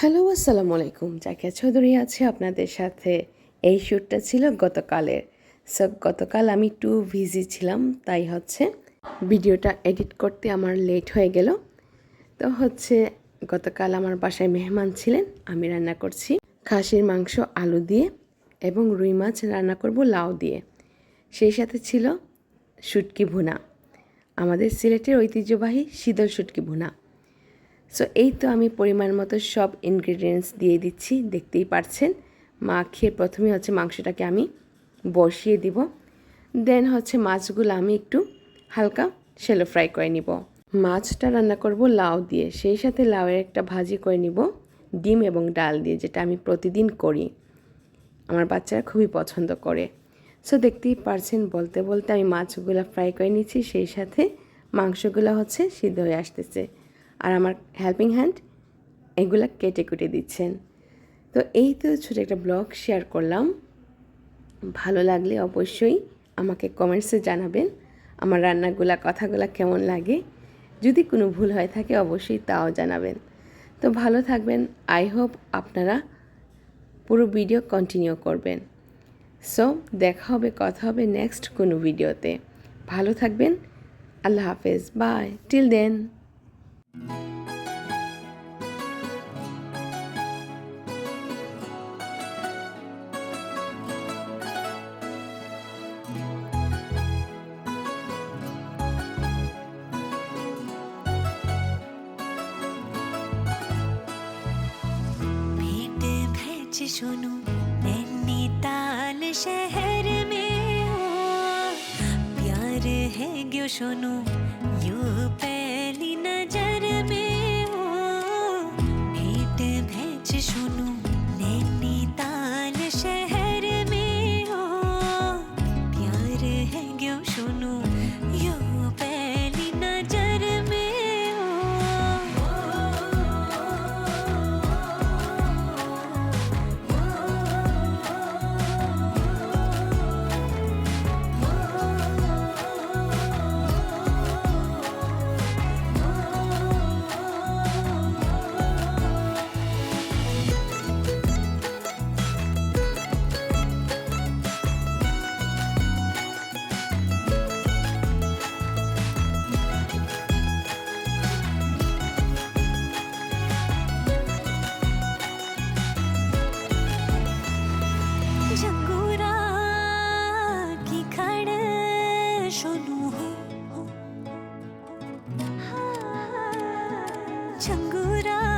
Hello, আসসালামু আলাইকুম। জাকিয়া চৌধুরী আছে আপনাদের সাথে। এই শ্যুটটা ছিল গতকালের। সো গতকাল আমি টু ভিজি ছিলাম, তাই হচ্ছে ভিডিওটা এডিট করতে আমার লেট হয়ে গেল। তো হচ্ছে গতকাল আমার বাসায় মেহমান ছিলেন, আমি রান্না করছি খাসির মাংস, আলু দিয়ে এবং রুই মাছ রান্না করব লাউ দিয়ে। সেই সাথে ছিল শুটকি ভুনা। আমাদের সিলেটের ঐতিহ্যবাহী শীতল শুটকি ভুনা। সো এই তো আমি পরিমাণ মতো সব ইনগ্রিডিয়েন্টস দিয়ে দিচ্ছি, দেখতেই পারছেন। মাখিয়ে প্রথমে হচ্ছে মাংসটাকে আমি বসিয়ে দিব। দেন হচ্ছে মাছগুলো আমি একটু হালকা শ্যালো ফ্রাই করে নিব। মাছটা রান্না করব লাউ দিয়ে। সেই সাথে লাউয়ের একটা ভাজি করে নিব, ডিম এবং ডাল দিয়ে, যেটা আমি প্রতিদিন করি। আমার বাচ্চারা খুবই পছন্দ করে। সো দেখতেই পারছেন, বলতে বলতে আমি মাছগুলো ফ্রাই করে নিচ্ছি। সেই সাথে মাংসগুলো হচ্ছে সিদ্ধ হয়ে আসতেছে। আর আমার হেল্পিং হ্যান্ড এগুলা কেটে কুটে দিচ্ছেন। তো এই তো ছোটো একটা ব্লগ শেয়ার করলাম। ভালো লাগলে অবশ্যই আমাকে কমেন্টসে জানাবেন। আমার রান্নাগুলা, কথাগুলা কেমন লাগে? যদি কোনো ভুল হয়ে থাকে অবশ্যই তাও জানাবেন। তো ভালো থাকবেন। আই হোপ আপনারা পুরো ভিডিও কন্টিনিউ করবেন। সো দেখা হবে, কথা হবে নেক্সট কোনো ভিডিওতে ভালো থাকবেন। আল্লাহ হাফেজ। বাই টিল দেন सुनो नैनीताल शहर में हो प्यार है ग्यो सुनो यू पे 창구랑